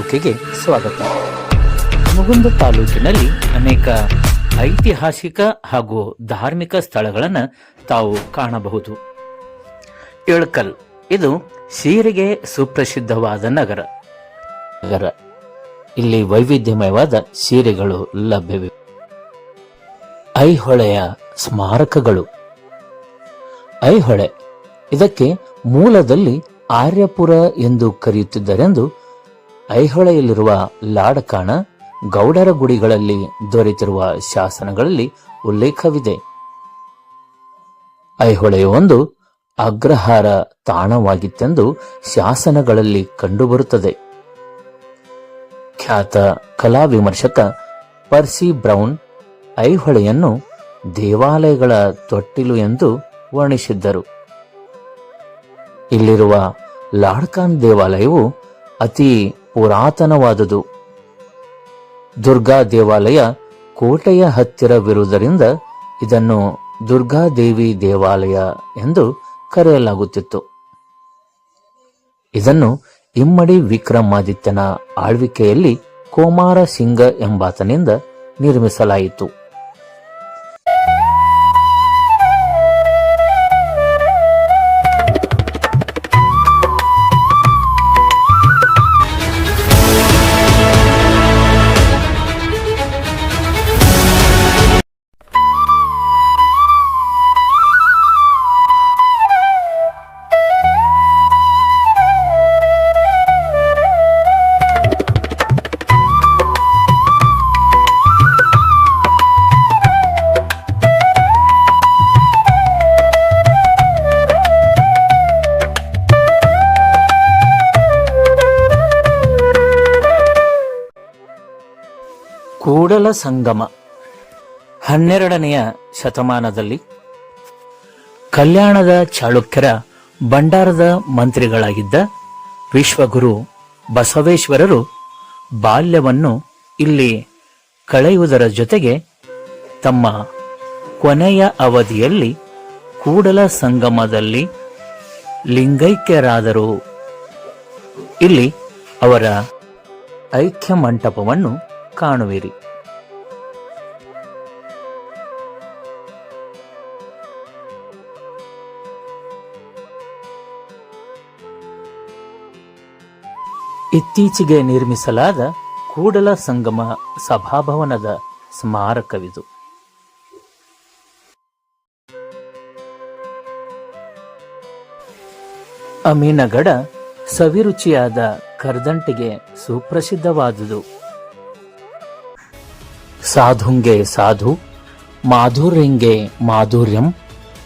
ತಾಲೂಕಿಗೆ ಸ್ವಾಗತ. ಮುಗುಂದ ತಾಲೂಕಿನಲ್ಲಿ ಅನೇಕ ಐತಿಹಾಸಿಕ ಹಾಗೂ ಧಾರ್ಮಿಕ ಸ್ಥಳಗಳನ್ನು ತಾವು ಕಾಣಬಹುದು. ಇಳಕಲ್, ಇದು ಸೀರೆಗೆ ಸುಪ್ರಸಿದ್ಧವಾದ ನಗರ. ನಗರ, ಇಲ್ಲಿ ವೈವಿಧ್ಯಮಯವಾದ ಸೀರೆಗಳು ಲಭ್ಯವಿವೆ. ಐಹೊಳೆಯ ಸ್ಮಾರಕಗಳು. ಐಹೊಳೆ, ಇದಕ್ಕೆ ಮೂಲದಲ್ಲಿ ಆರ್ಯಪುರ ಎಂದು ಕರೆಯುತ್ತಿದ್ದರೆಂದು ಐಹೊಳೆಯಲ್ಲಿರುವ ಲಾಡಕಾಣ ಗೌಡರ ಗುಡಿಗಳಲ್ಲಿ ದೊರೆತಿರುವ ಶಾಸನಗಳಲ್ಲಿ ಉಲ್ಲೇಖವಿದೆ. ಐಹೊಳೆಯ ಒಂದು ಅಗ್ರಹಾರ ತಾಣವಾಗಿತ್ತೆಂದು ಶಾಸನಗಳಲ್ಲಿ ಕಂಡುಬರುತ್ತದೆ. ಖ್ಯಾತ ಕಲಾ ವಿಮರ್ಶಕ ಪರ್ಸಿ ಬ್ರೌನ್ ಐಹೊಳೆಯನ್ನು ದೇವಾಲಯಗಳ ತೊಟ್ಟಿಲು ಎಂದು ವರ್ಣಿಸಿದ್ದರು. ಇಲ್ಲಿರುವ ಲಾಡ್ಕಾನ್ ದೇವಾಲಯವು ಅತಿ ಪುರಾತನವಾದುದು. ದುರ್ಗಾ ದೇವಾಲಯ ಕೋಟೆಯ ಹತ್ತಿರವಿರುವುದರಿಂದ ಇದನ್ನು ದುರ್ಗಾದೇವಿ ದೇವಾಲಯ ಎಂದು ಕರೆಯಲಾಗುತ್ತಿತ್ತು. ಇದನ್ನು ಇಮ್ಮಡಿ ವಿಕ್ರಮಾದಿತ್ಯನ ಆಳ್ವಿಕೆಯಲ್ಲಿ ಕೋಮಾರ ಸಿಂಗ ಎಂಬಾತನಿಂದ ನಿರ್ಮಿಸಲಾಯಿತು. ಕೂಡಲ ಸಂಗಮ. ಹನ್ನೆರಡನೆಯ ಶತಮಾನದಲ್ಲಿ ಕಲ್ಯಾಣದ ಚಾಳುಕ್ಯರ ಭಂಡಾರದ ಮಂತ್ರಿಗಳಾಗಿದ್ದ ವಿಶ್ವಗುರು ಬಸವೇಶ್ವರರು ಬಾಲ್ಯವನ್ನು ಇಲ್ಲಿ ಕಳೆಯುವುದರ ಜೊತೆಗೆ ತಮ್ಮ ಕೊನೆಯ ಅವಧಿಯಲ್ಲಿ ಕೂಡಲ ಸಂಗಮದಲ್ಲಿ ಲಿಂಗೈಕ್ಯರಾದರು. ಇಲ್ಲಿ ಅವರ ಐಕ್ಯ ಮಂಟಪವನ್ನು ಕಾಣುವಿರಿ. ಇತ್ತೀಚೆಗೆ ನಿರ್ಮಿಸಲಾದ ಕೂಡಲ ಸಂಗಮ ಸಭಾಭವನದ ಸ್ಮಾರಕವಿದು. ಅಮೀನಗಡ ಸವಿರುಚಿಯಾದ ಕರ್ದಂಟಿಗೆ ಸುಪ್ರಸಿದ್ಧವಾದುದು. ಸಾಧುಂಗೆ ಸಾಧು ಮಾಧುರ್ಯಂಗೆ ಮಾಧುರ್ಯಂ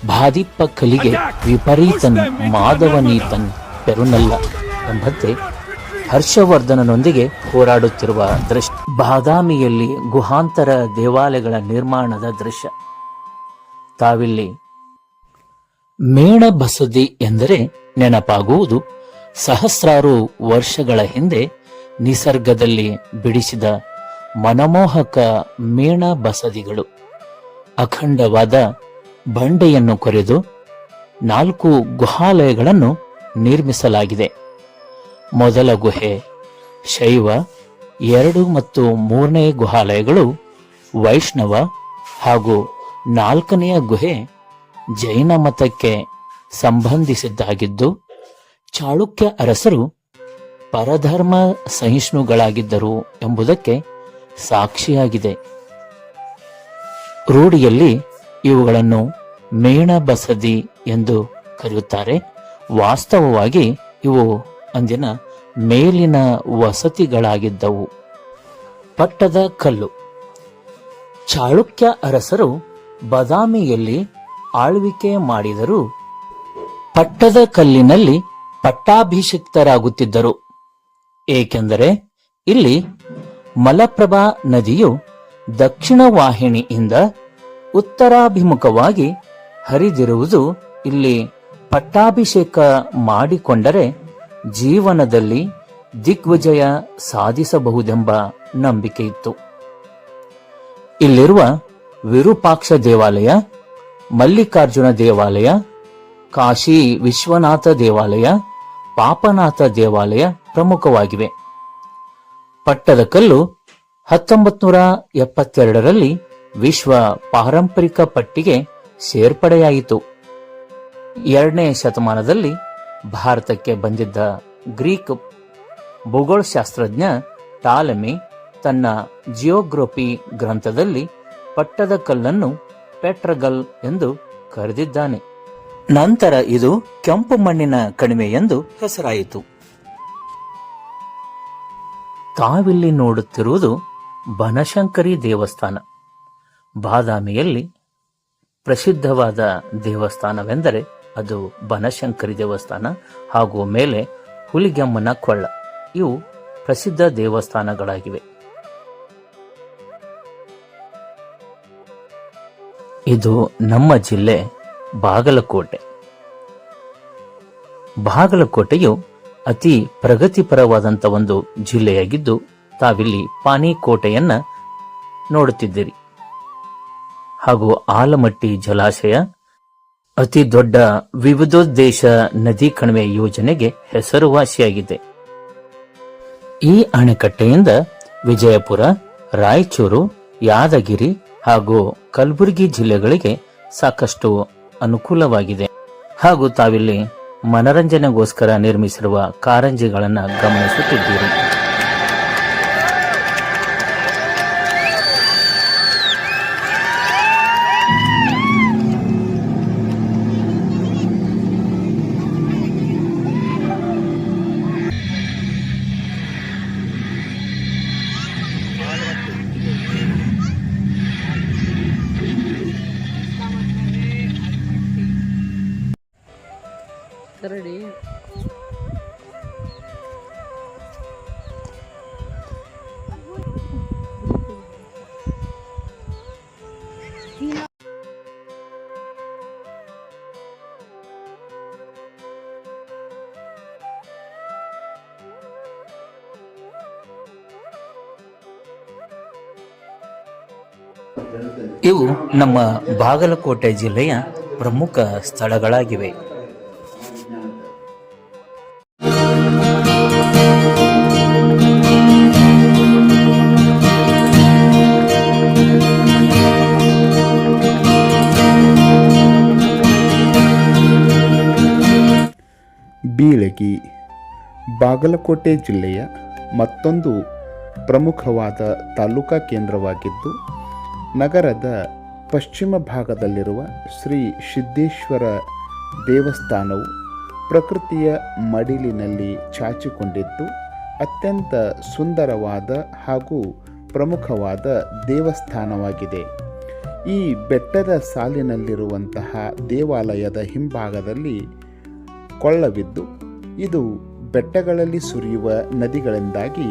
ಭಾದಿಪ್ಪ ಕಲಿಗೆ ವಿಪರೀತನ್ ಮಾಧವನೀತನ್ ಪೆರುನಲ್ಲ ಎಂಬಂತೆ ಹರ್ಷವರ್ಧನನೊಂದಿಗೆ ಹೋರಾಡುತ್ತಿರುವ ದೃಶ್ಯ. ಬಾದಾಮಿಯಲ್ಲಿ ಗುಹಾಂತರ ದೇವಾಲಯಗಳ ನಿರ್ಮಾಣದ ದೃಶ್ಯ. ತಾವಿಲ್ಲಿ ಮೇಣ ಬಸದಿ ಎಂದರೆ ನೆನಪಾಗುವುದು. ಸಹಸ್ರಾರು ವರ್ಷಗಳ ಹಿಂದೆ ನಿಸರ್ಗದಲ್ಲಿ ಬಿಡಿಸಿದ ಮನಮೋಹಕ ಮೇಣ ಬಸದಿಗಳು ಅಖಂಡವಾದ ಬಂಡೆಯನ್ನು ಕೊರೆದು ನಾಲ್ಕು ಗುಹಾಲಯಗಳನ್ನು ನಿರ್ಮಿಸಲಾಗಿದೆ. ಮೊದಲ ಗುಹೆ, ಶೈವ, ಎರಡು ಮತ್ತು ಮೂರನೇ ಗುಹಾಲಯಗಳು, ವೈಷ್ಣವ ಹಾಗೂ ನಾಲ್ಕನೆಯ ಗುಹೆ ಜೈನ ಮತಕ್ಕೆ ಸಂಬಂಧಿಸಿದ್ದಾಗಿದ್ದು, ಚಾಳುಕ್ಯ ಅರಸರು ಪರಧರ್ಮ ಸಹಿಷ್ಣುಗಳಾಗಿದ್ದರು ಎಂಬುದಕ್ಕೆ ಸಾಕ್ಷಿಯಾಗಿದೆ. ರೂಢಿಯಲ್ಲಿ ಇವುಗಳನ್ನು ಮೇಣ ಬಸದಿ ಎಂದು ಕರೆಯುತ್ತಾರೆ. ವಾಸ್ತವವಾಗಿ ಇವು ಅಂದಿನ ಮೇಲಿನ ವಸತಿಗಳಾಗಿದ್ದವು. ಪಟ್ಟದ ಕಲ್ಲು. ಚಾಳುಕ್ಯ ಅರಸರು ಬದಾಮಿಯಲ್ಲಿ ಆಳ್ವಿಕೆ ಮಾಡಿದರು ಪಟ್ಟದ ಕಲ್ಲಿನಲ್ಲಿ ಪಟ್ಟಾಭಿಷಿಕ್ತರಾಗುತ್ತಿದ್ದರು. ಏಕೆಂದರೆ ಇಲ್ಲಿ ಮಲಪ್ರಭಾ ನದಿಯು ದಕ್ಷಿಣ ವಾಹಿನಿಯಿಂದ ಉತ್ತರಾಭಿಮುಖವಾಗಿ ಹರಿದಿರುವುದು ಇಲ್ಲಿ ಪಟ್ಟಾಭಿಷೇಕ ಮಾಡಿಕೊಂಡರೆ ಜೀವನದಲ್ಲಿ ದಿಗ್ವಿಜಯ ಸಾಧಿಸಬಹುದೆಂಬ ನಂಬಿಕೆ ಇತ್ತು ಇಲ್ಲಿರುವ ವಿರೂಪಾಕ್ಷ ದೇವಾಲಯ, ಮಲ್ಲಿಕಾರ್ಜುನ ದೇವಾಲಯ, ಕಾಶಿ ವಿಶ್ವನಾಥ ದೇವಾಲಯ, ಪಾಪನಾಥ ದೇವಾಲಯ ಪ್ರಮುಖವಾಗಿವೆ. ಪಟ್ಟದಕಲ್ಲು ಹತ್ತೊಂಬತ್ತು ನೂರ ಎಪ್ಪತ್ತೆರಡರಲ್ಲಿ ವಿಶ್ವ ಪಾರಂಪರಿಕ ಪಟ್ಟಿಗೆ ಸೇರ್ಪಡೆಯಾಯಿತು. ಎರಡನೇ ಶತಮಾನದಲ್ಲಿ ಭಾರತಕ್ಕೆ ಬಂದಿದ್ದ ಗ್ರೀಕ್ ಭೂಗೋಳಶಾಸ್ತ್ರಜ್ಞ ಟಾಲಮಿ ತನ್ನ ಜಿಯೋಗ್ರಫಿ ಗ್ರಂಥದಲ್ಲಿ ಪಟ್ಟದಕಲ್ಲನ್ನು ಪೆಟ್ರಗಲ್ ಎಂದು ಕರೆದಿದ್ದಾನೆ. ನಂತರ ಇದು ಕೆಂಪು ಮಣ್ಣಿನ ಕಣಿವೆ ಎಂದು ಹೆಸರಾಯಿತು. ತಾವಿಲ್ಲಿ ನೋಡುತ್ತಿರುವುದು ಬನಶಂಕರಿ ದೇವಸ್ಥಾನ. ಬಾದಾಮಿಯಲ್ಲಿ ಪ್ರಸಿದ್ಧವಾದ ದೇವಸ್ಥಾನವೆಂದರೆ ಅದು ಬನಶಂಕರಿ ದೇವಸ್ಥಾನ ಹಾಗೂ ಮೇಲೆ ಹುಲಿಗೆಮ್ಮನ ಕೊಳ್ಳ. ಇವು ಪ್ರಸಿದ್ಧ ದೇವಸ್ಥಾನಗಳಾಗಿವೆ. ಇದು ನಮ್ಮ ಜಿಲ್ಲೆ ಬಾಗಲಕೋಟೆ. ಬಾಗಲಕೋಟೆಯು ಅತಿ ಪ್ರಗತಿಪರವಾದಂಥ ಒಂದು ಜಿಲ್ಲೆಯಾಗಿದ್ದು ತಾವಿಲ್ಲಿ ಪಾನಿಕೋಟೆಯನ್ನ ನೋಡುತ್ತಿದ್ದೀರಿ. ಹಾಗೂ ಆಲಮಟ್ಟಿ ಜಲಾಶಯ ಅತಿ ದೊಡ್ಡ ವಿವಿಧೋದ್ದೇಶ ನದಿ ಕಣಿವೆ ಯೋಜನೆಗೆ ಹೆಸರುವಾಸಿಯಾಗಿದೆ. ಈ ಅಣೆಕಟ್ಟೆಯಿಂದ ವಿಜಯಪುರ, ರಾಯಚೂರು, ಯಾದಗಿರಿ ಹಾಗೂ ಕಲಬುರಗಿ ಜಿಲ್ಲೆಗಳಿಗೆ ಸಾಕಷ್ಟು ಅನುಕೂಲವಾಗಿದೆ. ಹಾಗೂ ತಾವಿಲ್ಲಿ ಮನರಂಜನೆಗೋಸ್ಕರ ನಿರ್ಮಿಸಿರುವ ಕಾರಂಜಿಗಳನ್ನು ಗಮನಿಸುತ್ತಿದ್ದೀರಿ. ಇವು ನಮ್ಮ ಬಾಗಲಕೋಟೆ ಜಿಲ್ಲೆಯ ಪ್ರಮುಖ ಸ್ಥಳಗಳಾಗಿವೆ. ಬೀಳಗಿ ಬಾಗಲಕೋಟೆ ಜಿಲ್ಲೆಯ ಮತ್ತೊಂದು ಪ್ರಮುಖವಾದ ತಾಲೂಕಾ ಕೇಂದ್ರವಾಗಿದ್ದು, ನಗರದ ಪಶ್ಚಿಮ ಭಾಗದಲ್ಲಿರುವ ಶ್ರೀ ಸಿದ್ದೇಶ್ವರ ದೇವಸ್ಥಾನವು ಪ್ರಕೃತಿಯ ಮಡಿಲಿನಲ್ಲಿ ಚಾಚಿಕೊಂಡಿದ್ದು, ಅತ್ಯಂತ ಸುಂದರವಾದ ಹಾಗೂ ಪ್ರಮುಖವಾದ ದೇವಸ್ಥಾನವಾಗಿದೆ. ಈ ಬೆಟ್ಟದ ಸಾಲಿನಲ್ಲಿರುವಂತಹ ದೇವಾಲಯದ ಹಿಂಭಾಗದಲ್ಲಿ ಕೊಳ್ಳವಿದ್ದು ಇದು ಬೆಟ್ಟಗಳಲ್ಲಿ ಸುರಿಯುವ ನದಿಗಳಿಂದಾಗಿ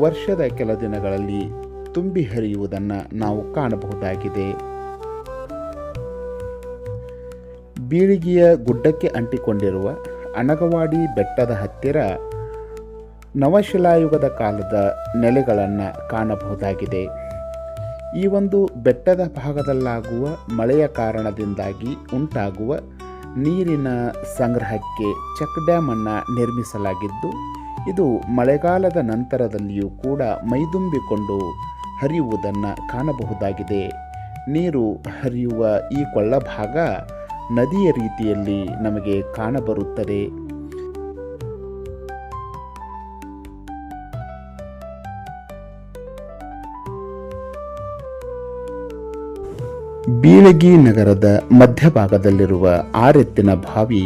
ವರ್ಷದ ಕೆಲ ದಿನಗಳಲ್ಲಿ ತುಂಬಿ ಹರಿಯುವುದನ್ನು ನಾವು ಕಾಣಬಹುದಾಗಿದೆ. ಬೀಳಿಗೆಯ ಗುಡ್ಡಕ್ಕೆ ಅಂಟಿಕೊಂಡಿರುವ ಅಣಗವಾಡಿ ಬೆಟ್ಟದ ಹತ್ತಿರ ನವಶಿಲಾಯುಗದ ಕಾಲದ ನೆಲೆಗಳನ್ನು ಕಾಣಬಹುದಾಗಿದೆ. ಈ ಒಂದು ಬೆಟ್ಟದ ಭಾಗದಲ್ಲಾಗುವ ಮಳೆಯ ಕಾರಣದಿಂದಾಗಿ ಉಂಟಾಗುವ ನೀರಿನ ಸಂಗ್ರಹಕ್ಕೆ ಚೆಕ್ ಡ್ಯಾಮನ್ನು ನಿರ್ಮಿಸಲಾಗಿದ್ದು, ಇದು ಮಳೆಗಾಲದ ನಂತರದಲ್ಲಿಯೂ ಕೂಡ ಮೈದುಂಬಿಕೊಂಡು ಹರಿಯುವುದನ್ನು ಕಾಣಬಹುದಾಗಿದೆ. ನೀರು ಹರಿಯುವ ಈ ಕೊಳ್ಳ ಭಾಗ ನದಿಯ ರೀತಿಯಲ್ಲಿ ನಮಗೆ ಕಾಣಬರುತ್ತದೆ. ಬೀಳಗಿ ನಗರದ ಮಧ್ಯಭಾಗದಲ್ಲಿರುವ ಆರೆತ್ತಿನ ಬಾವಿ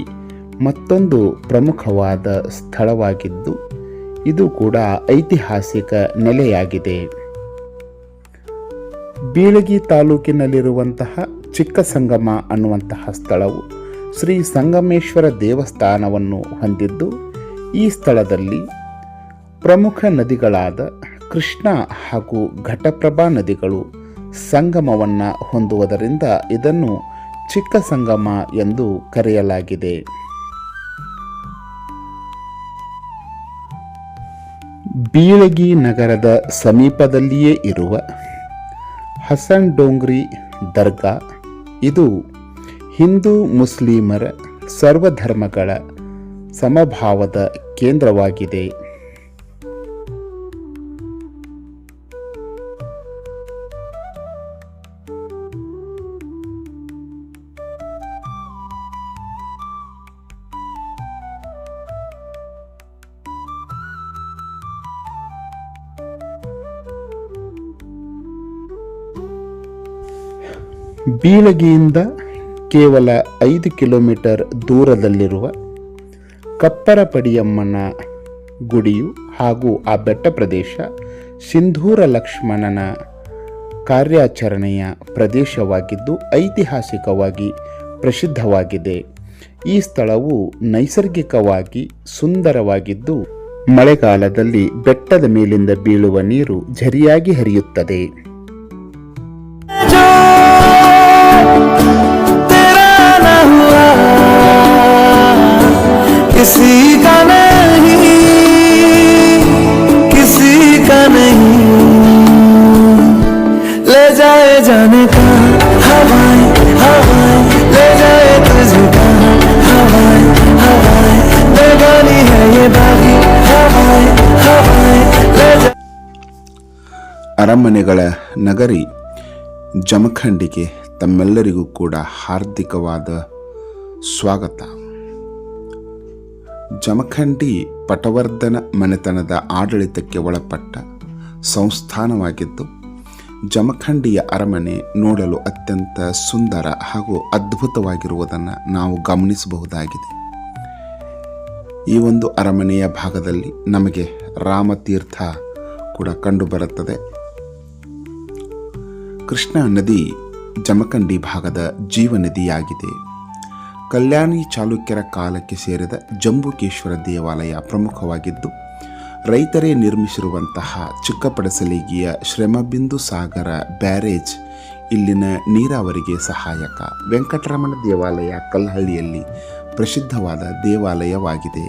ಮತ್ತೊಂದು ಪ್ರಮುಖವಾದ ಸ್ಥಳವಾಗಿದ್ದು, ಇದು ಕೂಡ ಐತಿಹಾಸಿಕ ನೆಲೆಯಾಗಿದೆ. ಬೀಳಗಿ ತಾಲೂಕಿನಲ್ಲಿರುವಂತಹ ಚಿಕ್ಕ ಸಂಗಮ ಅನ್ನುವಂತಹ ಸ್ಥಳವು ಶ್ರೀ ಸಂಗಮೇಶ್ವರ ದೇವಸ್ಥಾನವನ್ನು ಹೊಂದಿದ್ದು, ಈ ಸ್ಥಳದಲ್ಲಿ ಪ್ರಮುಖ ನದಿಗಳಾದ ಕೃಷ್ಣ ಹಾಗೂ ಘಟಪ್ರಭಾ ನದಿಗಳು ಸಂಗಮವನ್ನು ಹೊಂದುವುದರಿಂದ ಇದನ್ನು ಚಿಕ್ಕ ಸಂಗಮ ಎಂದು ಕರೆಯಲಾಗಿದೆ. ಬೀಳಗಿ ನಗರದ ಸಮೀಪದಲ್ಲಿಯೇ ಇರುವ ಹಸನ್ ಡೋಂಗ್ರಿ ದರ್ಗಾ, ಇದು ಹಿಂದೂ ಮುಸ್ಲಿಮರ ಸರ್ವಧರ್ಮಗಳ ಸಮಭಾವದ ಕೇಂದ್ರವಾಗಿದೆ. ಬೀಳಗಿಯಿಂದ ಕೇವಲ ಐದು ಕಿಲೋಮೀಟರ್ ದೂರದಲ್ಲಿರುವ ಕಪ್ಪರಪಡಿಯಮ್ಮನ ಗುಡಿಯು ಹಾಗೂ ಆ ಬೆಟ್ಟ ಪ್ರದೇಶ ಸಿಂಧೂರ ಲಕ್ಷ್ಮಣನ ಕಾರ್ಯಾಚರಣೆಯ ಪ್ರದೇಶವಾಗಿದ್ದು ಐತಿಹಾಸಿಕವಾಗಿ ಪ್ರಸಿದ್ಧವಾಗಿದೆ. ಈ ಸ್ಥಳವು ನೈಸರ್ಗಿಕವಾಗಿ ಸುಂದರವಾಗಿದ್ದು, ಮಳೆಗಾಲದಲ್ಲಿ ಬೆಟ್ಟದ ಮೇಲಿಂದ ಬೀಳುವ ನೀರು ಝರಿಯಾಗಿ ಹರಿಯುತ್ತದೆ. किसी का नहीं किसी का नहीं ले जाए जाने का हवाएं हवाएं ले जाए तुझे कहाँ हवाएं हवाएं बेगानी है ये बागी हवाएं हवाएं ले जा ಅರಮನೆಗಳ ನಗರಿ ಜಮಖಂಡಿಗೆ ತಮ್ಮೆಲ್ಲರಿಗೂ ಕೂಡ ಹಾರ್ದಿಕವಾದ ಸ್ವಾಗತ ಜಮಖಂಡಿ ಪಟವರ್ಧನ ಮನೆತನದ ಆಡಳಿತಕ್ಕೆ ಒಳಪಟ್ಟ ಸಂಸ್ಥಾನವಾಗಿದ್ದು, ಜಮಖಂಡಿಯ ಅರಮನೆ ನೋಡಲು ಅತ್ಯಂತ ಸುಂದರ ಹಾಗೂ ಅದ್ಭುತವಾಗಿರುವುದನ್ನು ನಾವು ಗಮನಿಸಬಹುದಾಗಿದೆ. ಈ ಒಂದು ಅರಮನೆಯ ಭಾಗದಲ್ಲಿ ನಮಗೆ ರಾಮತೀರ್ಥ ಕೂಡ ಕಂಡುಬರುತ್ತದೆ. ಕೃಷ್ಣಾ ನದಿ ಜಮಖಂಡಿ ಭಾಗದ ಜೀವನದಿಯಾಗಿದೆ. ಕಲ್ಯಾಣಿ ಚಾಲುಕ್ಯರ ಕಾಲಕ್ಕೆ ಸೇರಿದ ಜಂಬುಕೇಶ್ವರ ದೇವಾಲಯ ಪ್ರಮುಖವಾಗಿದ್ದು, ರೈತರೇ ನಿರ್ಮಿಸಿರುವಂತಹ ಚಿಕ್ಕಪಡಸಲಿಗಿಯ ಶ್ರಮಬಿಂದು ಸಾಗರ ಬ್ಯಾರೇಜ್, ಇಲ್ಲಿನ ನೀರಾವರಿಗೆ ಸಹಾಯಕ ವೆಂಕಟರಮಣ ದೇವಾಲಯ ಕಲ್ಹಳ್ಳಿಯಲ್ಲಿ ಪ್ರಸಿದ್ಧವಾದ ದೇವಾಲಯವಾಗಿದೆ.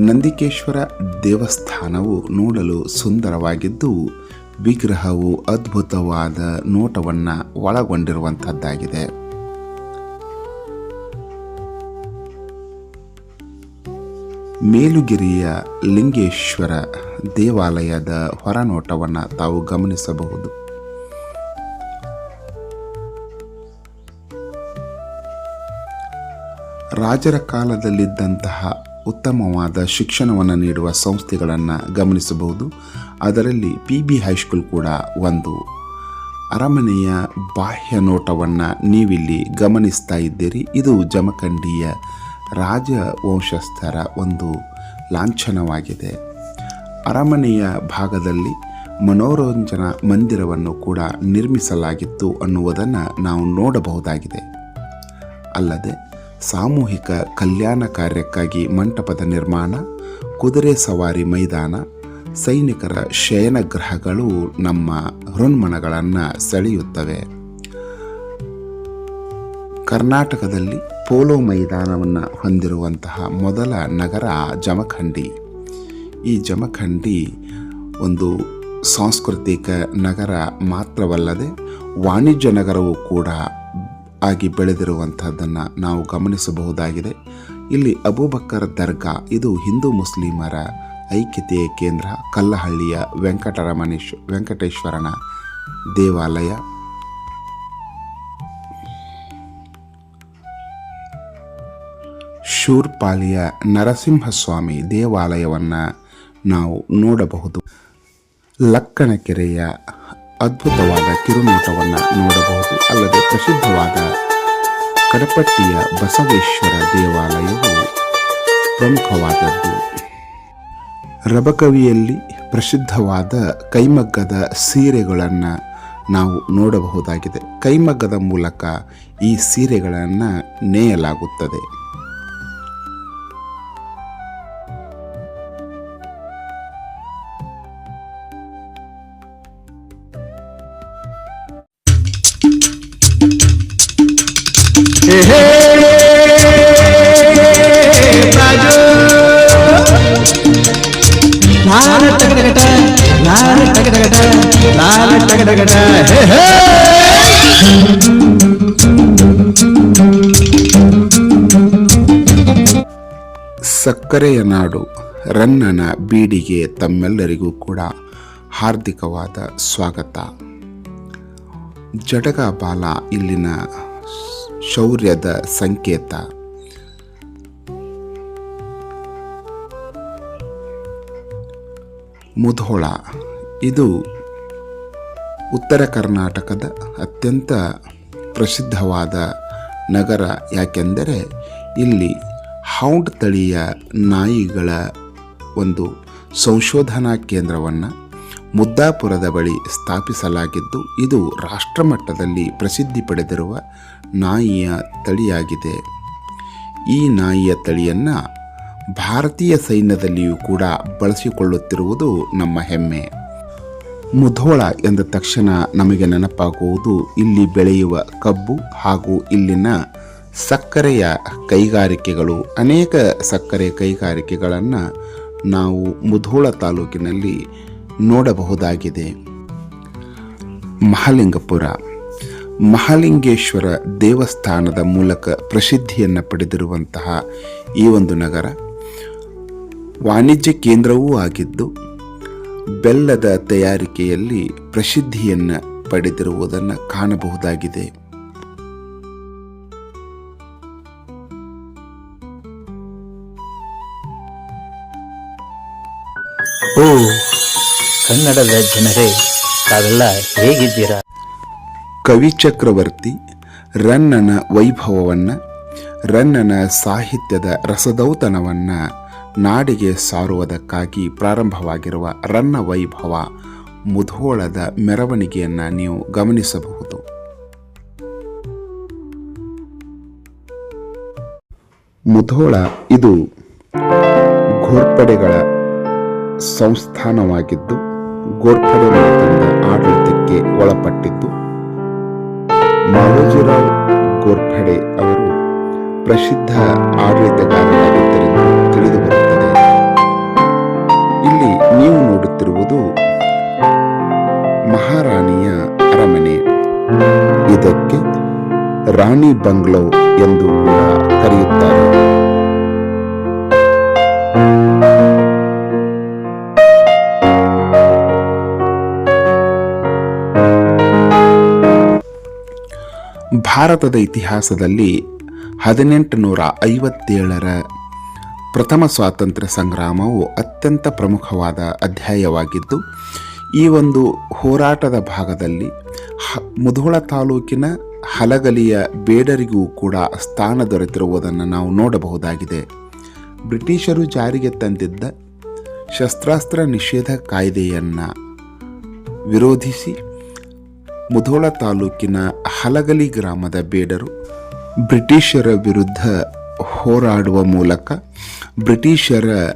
ನಂದಿಕೇಶ್ವರ ದೇವಸ್ಥಾನವು ನೋಡಲು ಸುಂದರವಾಗಿದ್ದು ವಿಗ್ರಹವು ಅದ್ಭುತವಾದ ನೋಟವನ್ನು ಒಳಗೊಂಡಿರುವಂಥದ್ದಾಗಿದೆ ಮೇಲುಗಿರಿಯ ಲಿಂಗೇಶ್ವರ ದೇವಾಲಯದ ಹೊರನೋಟವನ್ನು ತಾವು ಗಮನಿಸಬಹುದು. ರಾಜರ ಕಾಲದಲ್ಲಿದ್ದಂತಹ ಉತ್ತಮವಾದ ಶಿಕ್ಷಣವನ್ನು ನೀಡುವ ಸಂಸ್ಥೆಗಳನ್ನು ಗಮನಿಸಬಹುದು. ಅದರಲ್ಲಿ ಪಿ ಬಿ ಹೈಸ್ಕೂಲ್ ಕೂಡ ಒಂದು. ಅರಮನೆಯ ಬಾಹ್ಯ ನೋಟವನ್ನು ನೀವಿಲ್ಲಿ ಗಮನಿಸ್ತಾ ಇದ್ದೀರಿ. ಇದು ಜಮಖಂಡಿಯ ರಾಜವಂಶಸ್ಥರ ಒಂದು ಲಾಂಛನವಾಗಿದೆ. ಅರಮನೆಯ ಭಾಗದಲ್ಲಿ ಮನೋರಂಜನಾ ಮಂದಿರವನ್ನು ಕೂಡ ನಿರ್ಮಿಸಲಾಗಿತ್ತು ಅನ್ನುವುದನ್ನು ನಾವು ನೋಡಬಹುದಾಗಿದೆ. ಅಲ್ಲದೆ ಸಾಮೂಹಿಕ ಕಲ್ಯಾಣ ಕಾರ್ಯಕ್ಕಾಗಿ ಮಂಟಪದ ನಿರ್ಮಾಣ, ಕುದುರೆ ಸವಾರಿ ಮೈದಾನ, ಸೈನಿಕರ ಶಯನಗೃಹಗಳು ನಮ್ಮ ಹೃನ್ಮಣಗಳನ್ನು ಸೆಳೆಯುತ್ತವೆ. ಕರ್ನಾಟಕದಲ್ಲಿ ಪೋಲೋ ಮೈದಾನವನ್ನು ಹೊಂದಿರುವಂತಹ ಮೊದಲ ನಗರ ಜಮಖಂಡಿ. ಈ ಜಮಖಂಡಿ ಒಂದು ಸಾಂಸ್ಕೃತಿಕ ನಗರ ಮಾತ್ರವಲ್ಲದೆ ವಾಣಿಜ್ಯ ನಗರವೂ ಕೂಡ ಆಗಿ ಬೆಳೆದಿರುವಂಥದ್ದನ್ನು ನಾವು ಗಮನಿಸಬಹುದಾಗಿದೆ. ಇಲ್ಲಿ ಅಬೂಬಕ್ಕರ್ ದರ್ಗಾ, ಇದು ಹಿಂದೂ ಮುಸ್ಲಿಮರ ಐಕ್ಯತೆಯ ಕೇಂದ್ರ, ಕಲ್ಲಹಳ್ಳಿಯ ವೆಂಕಟರಮಣೇಶ್, ವೆಂಕಟೇಶ್ವರನ ದೇವಾಲಯ. ಶೂರ್ಪಾಲಿಯ ನರಸಿಂಹಸ್ವಾಮಿ ದೇವಾಲಯವನ್ನು ನಾವು ನೋಡಬಹುದು. ಲಕ್ಕಣಕೆರೆಯ ಅದ್ಭುತವಾದ ಅಲ್ಲದೆ ಪ್ರಸಿದ್ಧವಾದ ಕಡಪಟ್ಟಿಯ ಬಸವೇಶ್ವರ ದೇವಾಲಯವು ಪ್ರಮುಖವಾದದ್ದು. ರಬಕವಿಯಲ್ಲಿ ಪ್ರಸಿದ್ಧವಾದ ಕೈಮಗ್ಗದ ಸೀರೆಗಳನ್ನು ನಾವು ನೋಡಬಹುದಾಗಿದೆ. ಕೈಮಗ್ಗದ ಮೂಲಕ ಈ ಸೀರೆಗಳನ್ನು ನೇಯಲಾಗುತ್ತದೆ. ಸಕ್ಕರೆಯ ನಾಡು ರನ್ನನ ಬೀಡಿಗೆ ತಮ್ಮೆಲ್ಲರಿಗೂ ಕೂಡ ಹಾರ್ದಿಕವಾದ ಸ್ವಾಗತ. ಜಡಗ ಬಾಲ ಇಲ್ಲಿನ ಶೌರ್ಯದ ಸಂಕೇತ. ಮುಧೋಳ. ಇದು ಉತ್ತರ ಕರ್ನಾಟಕದ ಅತ್ಯಂತ ಪ್ರಸಿದ್ಧವಾದ ನಗರ. ಯಾಕೆಂದರೆ ಇಲ್ಲಿ ಹೌಂಡ್ ತಳಿಯ ನಾಯಿಗಳ ಒಂದು ಸಂಶೋಧನಾ ಕೇಂದ್ರವನ್ನು ಮುದ್ದಾಪುರದ ಬಳಿ ಸ್ಥಾಪಿಸಲಾಗಿದ್ದು, ಇದು ರಾಷ್ಟ್ರಮಟ್ಟದಲ್ಲಿ ಪ್ರಸಿದ್ಧಿ ಪಡೆದಿರುವ ನಾಯಿಯ ತಳಿಯಾಗಿದೆ. ಈ ನಾಯಿಯ ತಳಿಯನ್ನು ಭಾರತೀಯ ಸೈನ್ಯದಲ್ಲಿಯೂ ಕೂಡ ಬಳಸಿಕೊಳ್ಳುತ್ತಿರುವುದು ನಮ್ಮ ಹೆಮ್ಮೆ. ಮುಧೋಳ ಎಂದ ತಕ್ಷಣ ನಮಗೆ ನೆನಪಾಗುವುದು, ಇಲ್ಲಿ ಬೆಳೆಯುವ ಕಬ್ಬು ಹಾಗೂ ಇಲ್ಲಿನ ಸಕ್ಕರೆಯ ಕೈಗಾರಿಕೆಗಳು. ಅನೇಕ ಸಕ್ಕರೆ ಕೈಗಾರಿಕೆಗಳನ್ನು ನಾವು ಮುಧೋಳ ತಾಲೂಕಿನಲ್ಲಿ ನೋಡಬಹುದಾಗಿದೆ. ಮಹಾಲಿಂಗಪುರ. ಮಹಾಲಿಂಗೇಶ್ವರ ದೇವಸ್ಥಾನದ ಮೂಲಕ ಪ್ರಸಿದ್ಧಿಯನ್ನು ಪಡೆದಿರುವಂತಹ ಈ ಒಂದು ನಗರ ವಾಣಿಜ್ಯ ಕೇಂದ್ರವೂ ಆಗಿದ್ದು, ಬೆಲ್ಲದ ತಯಾರಿಕೆಯಲ್ಲಿ ಪ್ರಸಿದ್ಧಿಯನ್ನು ಪಡೆದಿರುವುದನ್ನು ಕಾಣಬಹುದಾಗಿದೆ. ಕನ್ನಡದ ಜನರೇ, ತಾವೆಲ್ಲ ಹೇಗಿದ್ದೀರಾ? ಕವಿ ಚಕ್ರವರ್ತಿ, ರನ್ನನ ವೈಭವವನ್ನು, ರನ್ನನ ಸಾಹಿತ್ಯದ ರಸದೌತನವನ್ನ ನಾಡಿಗೆ ಸಾರುವುದಕ್ಕಾಗಿ ಪ್ರಾರಂಭವಾಗಿರುವ ರನ್ನ ವೈಭವ ಮುಧೋಳದ ಮೆರವಣಿಗೆಯನ್ನು ನೀವು ಗಮನಿಸಬಹುದು. ಮುಧೋಳ ಇದು ಘೋರ್ಪಡೆಗಳ ಸಂಸ್ಥಾನವಾಗಿದ್ದು ಮನೆತನದ ಆಡಳಿತಕ್ಕೆ ಒಳಪಟ್ಟಿದ್ದು. ಮಾಲೋಜಿರಾವ್ ಗೋರ್ಖಡೆ ಅವರು ಪ್ರಸಿದ್ಧ ಆಡಳಿತಗಾರರಾಗಿದ್ದರಿಂದ ತಿಳಿದು ಬರುತ್ತದೆ ಇಲ್ಲಿ ನೀವು ನೋಡುತ್ತಿರುವುದು ಮಹಾರಾಣಿಯ ಅರಮನೆ. ಇದಕ್ಕೆ ರಾಣಿ ಬಂಗ್ಲೋ ಎಂದು ಕೂಡ ಕರೆಯುತ್ತಾರೆ. ಭಾರತದ ಇತಿಹಾಸದಲ್ಲಿ ಹದಿನೆಂಟು ನೂರ ಐವತ್ತೇಳರ ಪ್ರಥಮ ಸ್ವಾತಂತ್ರ್ಯ ಸಂಗ್ರಾಮವು ಅತ್ಯಂತ ಪ್ರಮುಖವಾದ ಅಧ್ಯಾಯವಾಗಿದ್ದು, ಈ ಒಂದು ಹೋರಾಟದ ಭಾಗದಲ್ಲಿ ಹ, ಮುಧೋಳ ತಾಲೂಕಿನ ಹಲಗಲಿಯ ಬೇಡರಿಗೂ ಕೂಡ ಸ್ಥಾನ ದೊರೆತಿರುವುದನ್ನು ನಾವು ನೋಡಬಹುದಾಗಿದೆ. ಬ್ರಿಟಿಷರು ಜಾರಿಗೆ ತಂದಿದ್ದ ಶಸ್ತ್ರಾಸ್ತ್ರ ನಿಷೇಧ ಕಾಯ್ದೆಯನ್ನು ವಿರೋಧಿಸಿ ಮುಧೋಳ ತಾಲೂಕಿನ ಹಲಗಲಿ ಗ್ರಾಮದ ಬೇಡರು ಬ್ರಿಟಿಷರ ವಿರುದ್ಧ ಹೋರಾಡುವ ಮೂಲಕ ಬ್ರಿಟಿಷರ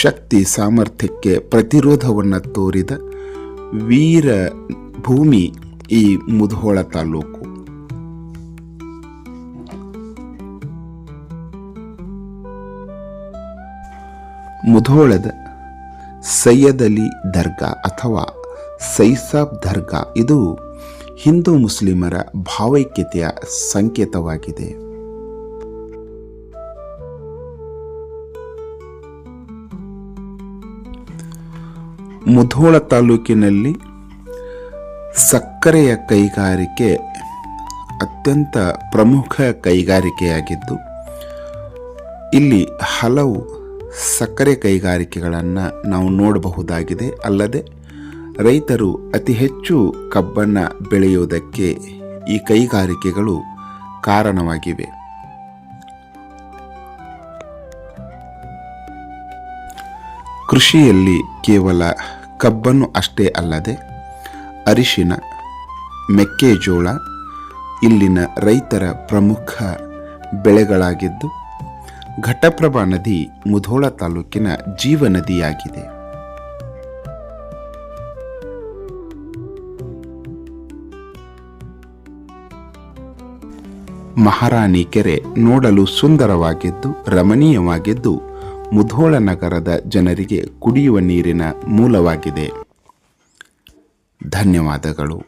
ಶಕ್ತಿ ಸಾಮರ್ಥ್ಯಕ್ಕೆ ಪ್ರತಿರೋಧವನ್ನು ತೋರಿದ ವೀರ ಭೂಮಿ ಈ ಮುಧೋಳ ತಾಲೂಕು. ಮುಧೋಳದ ಸೈಯದ್ ದರ್ಗಾ ಅಥವಾ ಸೈಸಾಬ್ ದರ್ಗಾ, ಇದು ಹಿಂದೂ ಮುಸ್ಲಿಮರ ಭಾವೈಕ್ಯತೆಯ ಸಂಕೇತವಾಗಿದೆ. ಮುಧೋಳ ತಾಲೂಕಿನಲ್ಲಿ ಸಕ್ಕರೆಯ ಕೈಗಾರಿಕೆ ಅತ್ಯಂತ ಪ್ರಮುಖ ಕೈಗಾರಿಕೆಯಾಗಿದ್ದು, ಇಲ್ಲಿ ಹಲವು ಸಕ್ಕರೆ ಕೈಗಾರಿಕೆಗಳನ್ನು ನಾವು ನೋಡಬಹುದಾಗಿದೆ. ಅಲ್ಲದೆ ರೈತರು ಅತಿ ಹೆಚ್ಚು ಕಬ್ಬನ್ನು ಬೆಳೆಯುವುದಕ್ಕೆ ಈ ಕೈಗಾರಿಕೆಗಳು ಕಾರಣವಾಗಿವೆ. ಕೃಷಿಯಲ್ಲಿ ಕೇವಲ ಕಬ್ಬನ್ನು ಅಷ್ಟೇ ಅಲ್ಲದೆ ಅರಿಶಿನ, ಮೆಕ್ಕೆಜೋಳ, ಇಲ್ಲಿನ ರೈತರ ಪ್ರಮುಖ ಬೆಳೆಗಳಾಗಿದ್ದು ಘಟಪ್ರಭಾ ನದಿ ಮುಧೋಳ ತಾಲೂಕಿನ ಜೀವನದಿಯಾಗಿದೆ ಮಹಾರಾಣಿ ಕೆರೆ ನೋಡಲು ಸುಂದರವಾಗಿದ್ದು ರಮಣೀಯವಾಗಿದ್ದು ಮುಧೋಳ ನಗರದ ಜನರಿಗೆ ಕುಡಿಯುವ ನೀರಿನ ಮೂಲವಾಗಿದೆ. ಧನ್ಯವಾದಗಳು.